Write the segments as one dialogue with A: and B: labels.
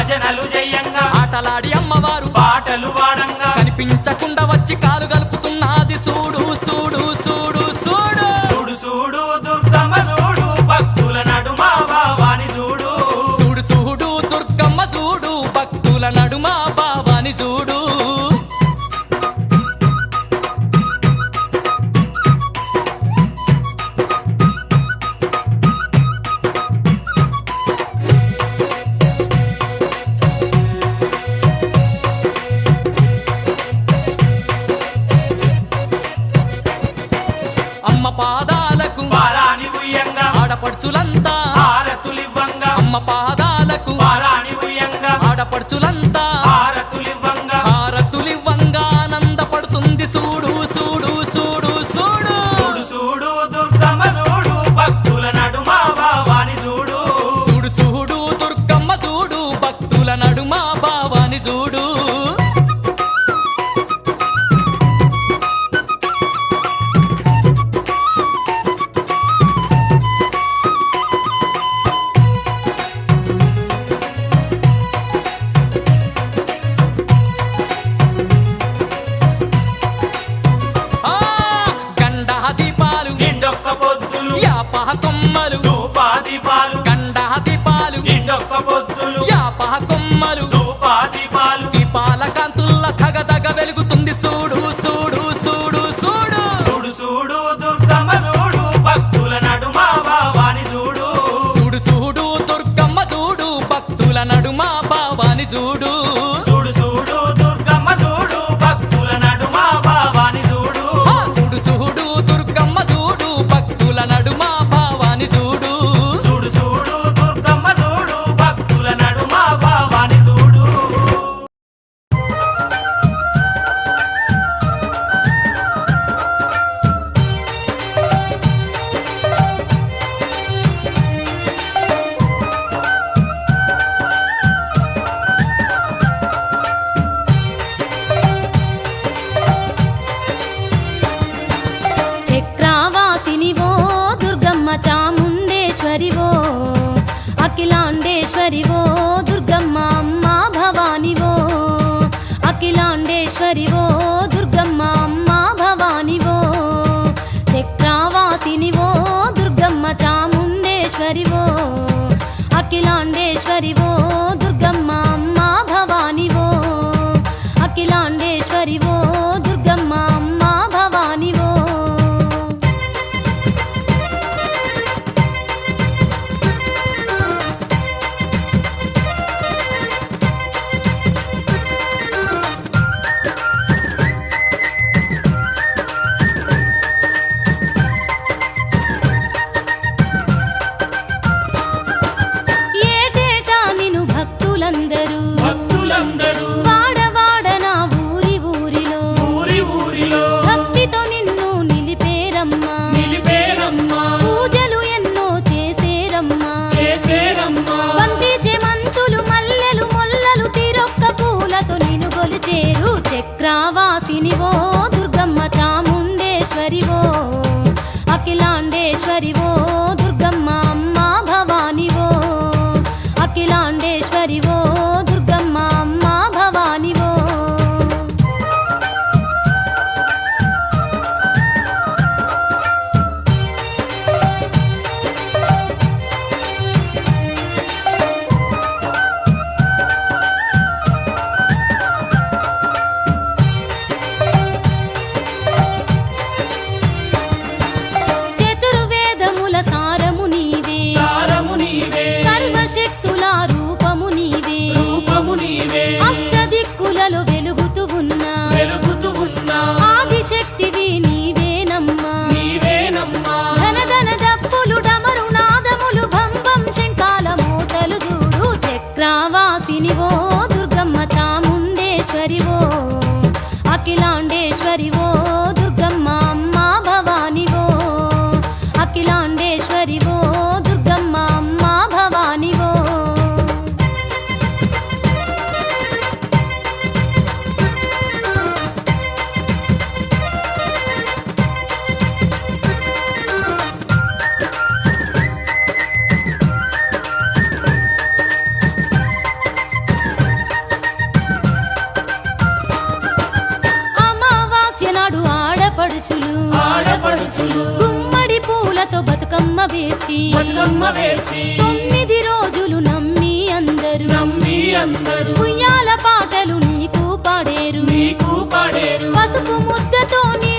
A: భజనలు జయంగా.
B: ఆటలాడి అమ్మవారు
A: పాటలు వాడంగా
B: కనిపించకుండా వచ్చి కాలు కలుపుతున్నాది సూడు మహకొమ్మలు కండ దీపాలు
C: ఇండొక్క ಶಬ್ದ
D: ಧ್ವನಿ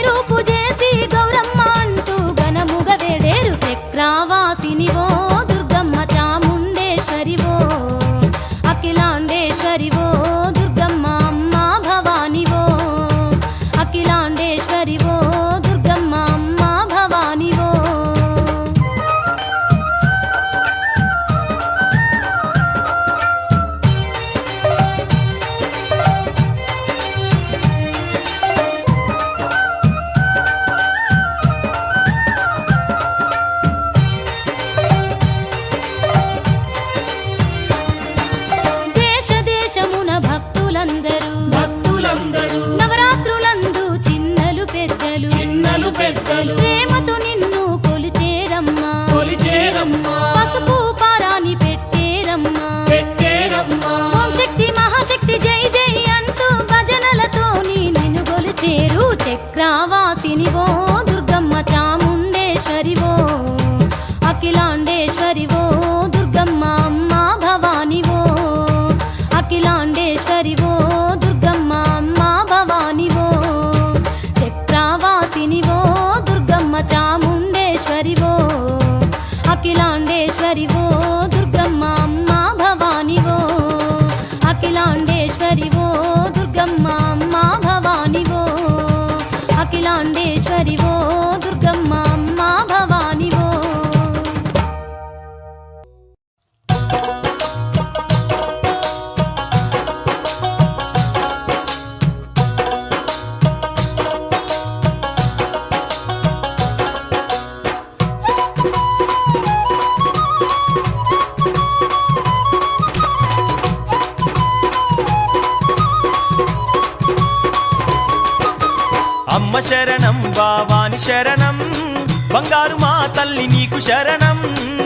D: శరణం.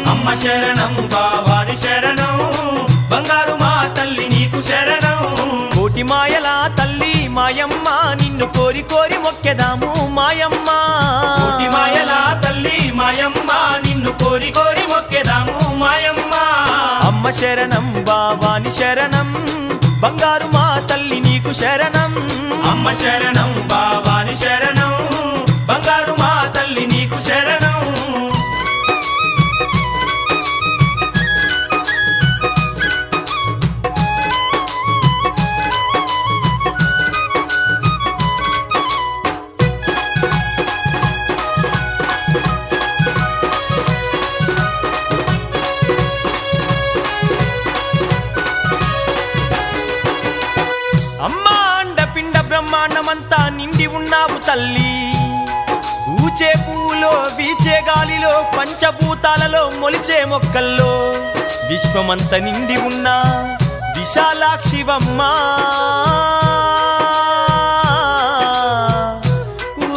E: అమ్మ శరణం బావాని శరణం. బంగారు మా తల్లి నీకు శరణం.
D: కోటి మాయల తల్లి మాయమ్మ నిన్ను కోరి కోరి మొక్కెదాము మాయమ్మ.
E: కోటి మాయల తల్లి మాయమ్మ నిన్ను కోరి కోరి మొక్కెదాము మాయమ్మ.
D: అమ్మ శరణం బావాని శరణం. బంగారు మా తల్లి నీకు శరణం.
E: అమ్మ శరణం
D: మొక్కల్లో విశ్వమంత నిండి ఉన్న విశాలాక్షివమ్మా.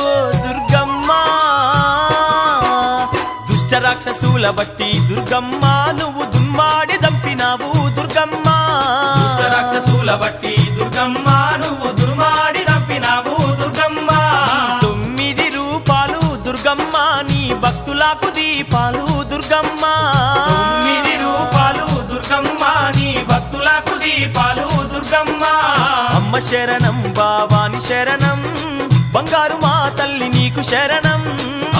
D: ఓ దుర్గమ్మ దుష్ట రాక్షసుల బట్టి దుర్గమ్మ నువ్వు దుమ్మాడి దంపినావు దుర్గమ్మ.
E: దుష్ట రాక్షసుల బట్టి దుర్గమ్మ నువ్వు దుర్మాడి చంపినావు దుర్గమ్మ.
D: తొమ్మిది రూపాలు దుర్గమ్మ నీ భక్తులకు దీపాలు
E: భక్తులకు దీపాలు దుర్గమ్మ.
D: అమ్మ శరణం బాబాని శరణం. బంగారు మా తల్లి నీకు శరణం.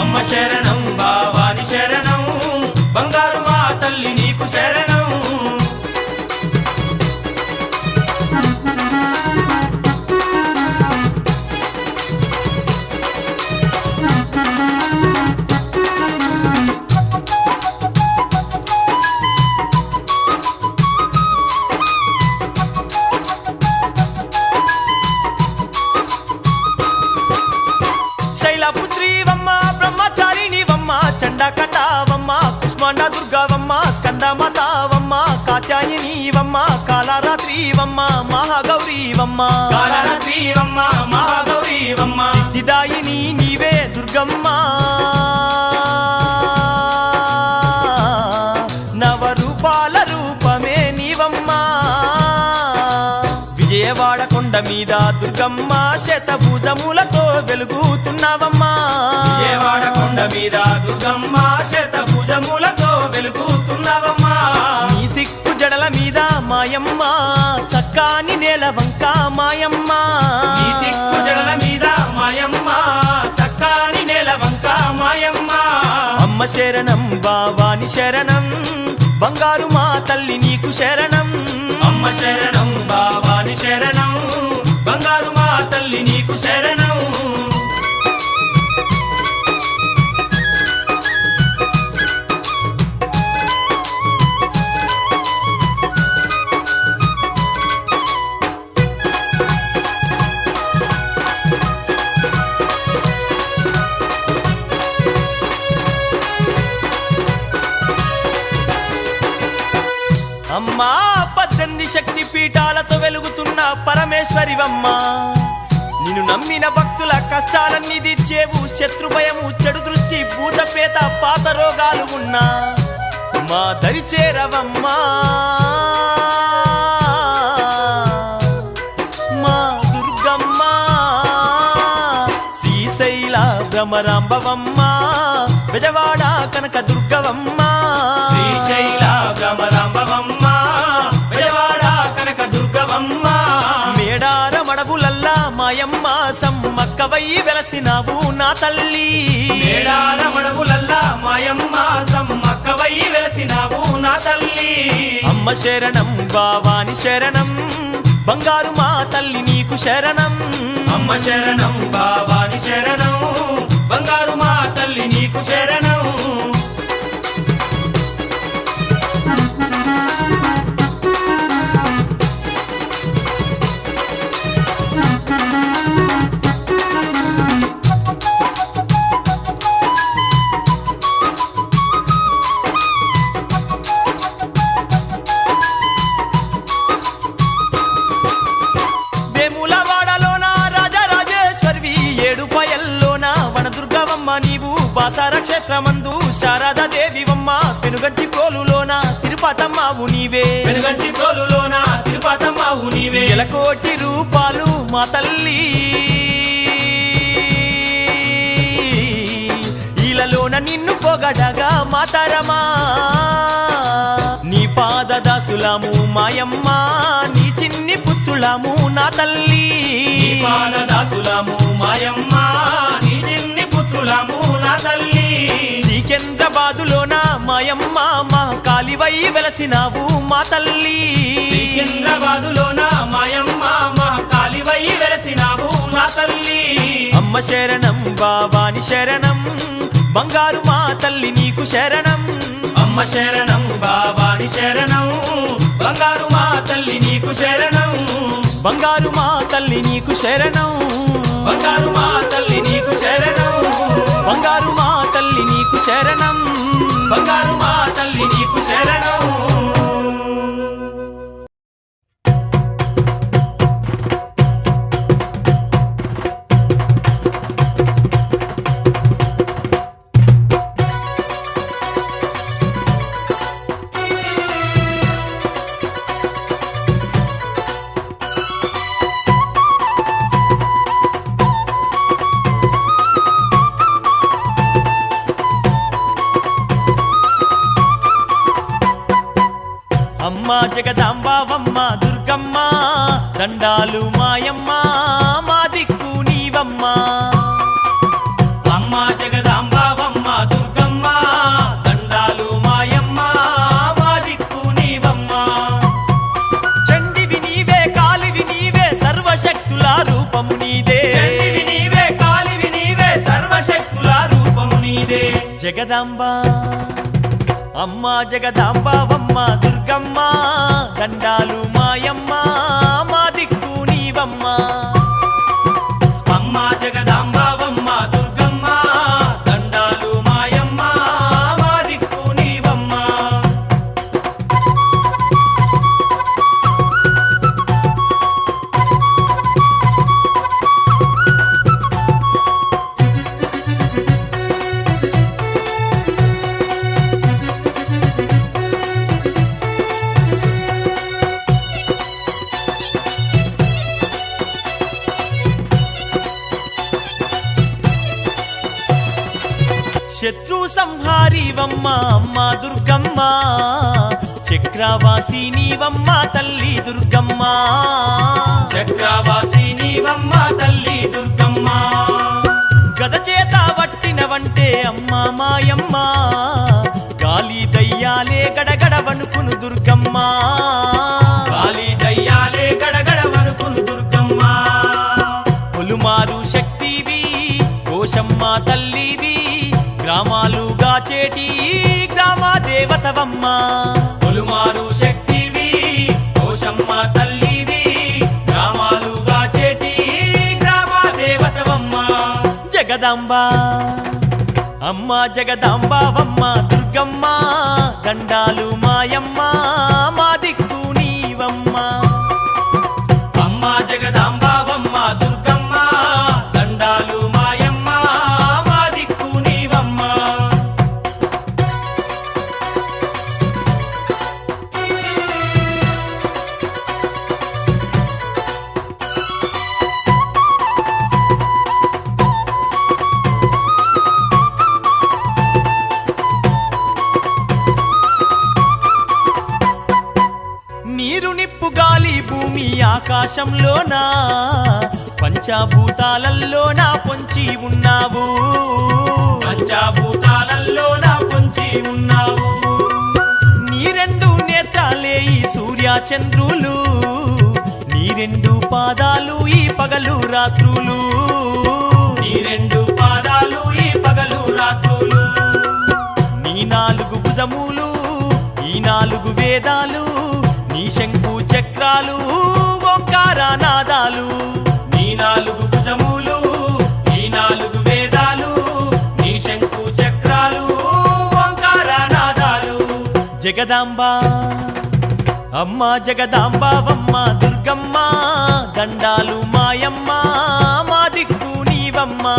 E: అమ్మ శరణం బాబాని శరణం. బంగారు మా తల్లి నీకు శరణం.
D: దుర్గమ్మ
E: శతభుజములతో వెలుగుతున్నావమ్మా.
A: కొండ మీద దుర్గమ్మ శత భుజములతో వెలుగుతున్నావమ్మా.
E: నీ సిక్కు జడల మీద మాయమ్మ చక్కాని నేల వంక మాయమ్మ.
A: ఈ సిక్కు జడల మీద మాయమ్మ సక్కాని నేల వంక మాయమ్మ.
E: అమ్మ శరణం బావాని శరణం బంగారు మా తల్లి నీకు శరణం.
A: అమ్మ శరణం బాబాని శరణం. బంగారు మా తల్లి నీకు శరణం.
E: అమ్మా పద్దెనిమిది శక్తి పీఠాల పరమేశ్వరివమ్మ నిన్ను నమ్మిన భక్తుల కష్టాలన్నీ తీర్చేవు. శత్రు భయము చెడు దృష్టి భూతపేత పాత రోగాలు ఉన్నా మా దరి చేరవమ్మా మా దుర్గమ్మ. శ్రీశైల భ్రమరాంబవమ్మ వెలసినావు నా తల్లి.
A: మేడార మడగులల్లా మాయమ్మ సమ్మక్కవై వెలసినావు నా తల్లి.
E: అమ్మ శరణం బావాని శరణం బంగారు మా తల్లి నీకు శరణం.
A: అమ్మ శరణం బాబాని
E: శారదా దేవివమ్మ పెనుగంచి కోలులోన తిరుపతమ్మవు నీవే.
A: వెనుగంచి ప్రోలులోన తిరుపతమ్మవు నీవే.
E: కోటి రూపాలు మా తల్లి. ఈలలోన నిన్ను పొగడగా మాతరమా నీ పాద దాసులము మాయమ్మ నీ చిన్ని పుత్రులము నా తల్లి.
A: పాదదాసులము మాయమ్మ నీ చిన్ని పుత్రులము నా తల్లి.
E: సికింద్రాబాదులోన? మాయమ్మ మా కాలివై వెలసినావు మా తల్లి.
A: సికింద్రాబాదులోన? మాయమ్మ మా కాలివై వెలసినావు నా తల్లి.
E: అమ్మ శరణం బాబాని శరణం బంగారు మా తల్లి నీకు శరణం.
A: అమ్మ శరణం బాబాని శరణం బంగారు మా తల్లి నీకు శరణం.
E: బంగారు మా తల్లి నీకు శరణం.
A: బంగారు మా తల్లి నీకు శరణం.
E: బంగారు మా తల్లి నీకు శరణం.
A: బంగారు మా తల్లి నీకు శరణం.
E: దండాలు మాయమ్మ మా దిక్కు నీవమ్మ.
A: అమ్మ జగదాంబావమ్మ దుర్గమ్మ దండాలు మాయమ్మ మా దిక్కు నీవమ్మ.
E: చండివి నీవే కాలివి నీవే సర్వశక్తుల రూపము నీదే.
A: నీవే కాలివి నీవే సర్వశక్తుల రూపము నీదే.
E: జగదాంబ అమ్మ జగదాంబావమ్మ దుర్గమ్మ దండాలు మాయమ్మ. శత్రు సంహారివమ్మ అమ్మ దుర్గమ్మ. చక్రవాసి నీవమ్మ తల్లి దుర్గమ్మ.
A: చక్రవాసి నీవమ్మ తల్లి దుర్గమ్మ.
E: గద చేత పట్టినవంటే అమ్మ మాయమ్మ. గాలి దయ్యాలే గడగడ వణుకును దుర్గమ్మ.
A: కాలి దయ్యాలే గడగడ వణుకును దుర్గమ్మ.
E: పొలుమారు శక్తివి కోశమ్మ తల్లివి గ్రామాలుగా చేటి గ్రామ దేవతవమ్మ.
A: పొలుమారు శక్తివి కోశమ్మ తల్లివి గ్రామాలుగా చేటి గ్రామ దేవతవమ్మ.
E: జగదాంబ. అమ్మ జగదాంబావమ్మ దుర్గమ్మ దండాలు మాయమ్మ పంచభూతాలల్లోనా పొంచి ఉన్నావు.
A: పంచభూతాలలో నా పొంచి ఉన్నావు.
E: నీ రెండు నేత్రాలే ఈ సూర్య చంద్రులు నీ రెండు పాదాలు ఈ పగలు రాత్రులు.
A: నీ రెండు పాదాలు ఈ పగలు రాత్రులు.
E: నీ నాలుగు భుజములు ఈ నాలుగు వేదాలు నీ శంకు చక్రాలు ఓంకార జగదాంబ అమ్మ జగదాంబావమ్మ దుర్గమ్మ దండాలు మాయమ్మ మా దిక్కు నీవమ్మా.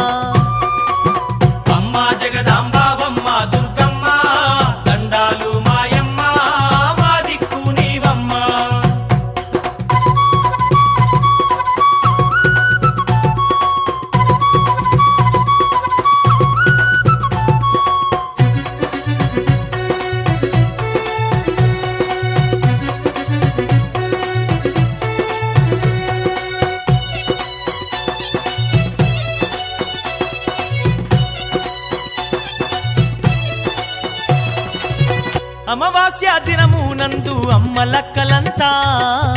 D: 大。